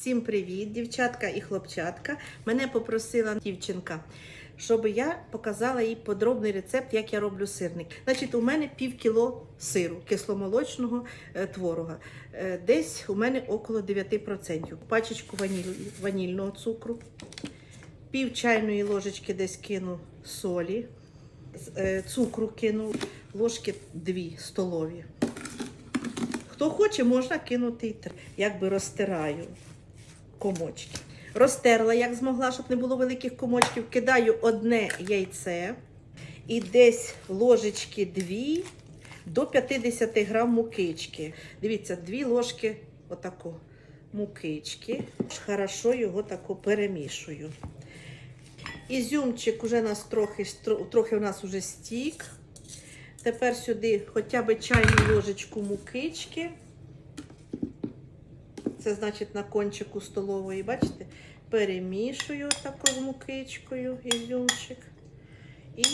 Всім привіт, дівчатка і хлопчатка. Мене попросила дівчинка, щоб я показала їй подробний рецепт, як я роблю сирник. Значить, у мене пів кіло сиру кисломолочного е, творога. Е, Десь у мене около 9%. Пачечку ваніль, ванільного цукру, пів чайної ложечки десь кину солі, е, цукру кину, ложки 2 столові. Хто хоче, можна кинути і три. Якби розтираю комочки. Розтерла, як змогла, щоб не було великих комочків. Кидаю одне яйце і десь ложечки дві до 50 грам мукички. Дивіться, дві ложки отако мукички. Хорошо його тако перемішую. Ізюмчик уже нас трохи, трохи у нас уже стік. Тепер сюди хоча б чайну ложечку мукички. Це значить на кончику столової, бачите? Перемішую такою мукичкою, ізюмчик. І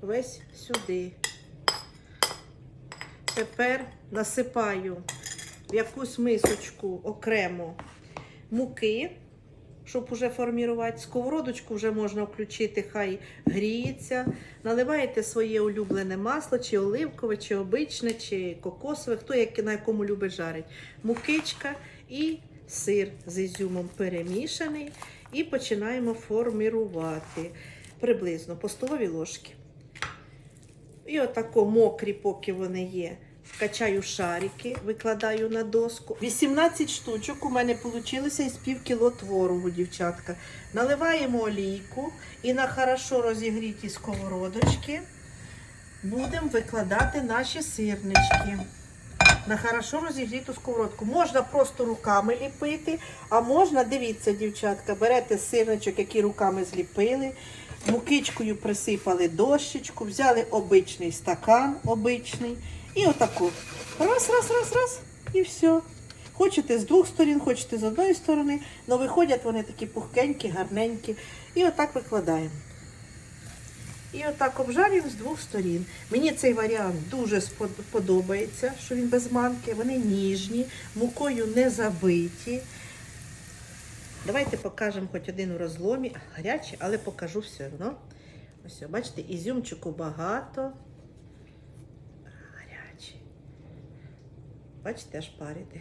весь сюди. Тепер насипаю в якусь мисочку окремо муки, щоб уже формувати. Сковородочку вже можна включити, хай гріється. Наливаєте своє улюблене масло, чи оливкове, чи обичне, чи кокосове, хто як, на якому любить жарить. Мукичка і сир з ізюмом перемішаний. І починаємо формірувати приблизно по столовій ложки. І отако мокрі, поки вони є. Качаю шарики, викладаю на доску. 18 штучок у мене вийшло із пів кіло творогу, дівчатка. Наливаємо олійку і на хорошо розігріті сковородочки будемо викладати наші сирнички. На хорошо розігріту сковородку. Можна просто руками ліпити, а можна, дивіться, дівчатка, берете сирничок, який руками зліпили, мукичкою присипали дощечку, взяли обичний стакан, обичний, і отаку. Раз, раз, раз, раз, і все. Хочете з двох сторін, хочете з одної сторони, але виходять вони такі пухкенькі, гарненькі. І отак викладаємо. І отак обжарюємо з двох сторін. Мені цей варіант дуже подобається, що він без манки. Вони ніжні, мукою не забиті. Давайте покажемо хоч один у розломі. Гарячий, але покажу все одно. Ось, бачите, ізюмчику багато. Гарячий. Бачите, аж парите.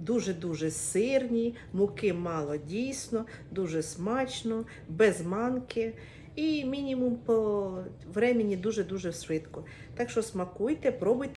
Дуже-дуже сирні, муки мало дійсно, дуже смачно, без манки. І мінімум по времені дуже-дуже швидко. Так що смакуйте, пробуйте.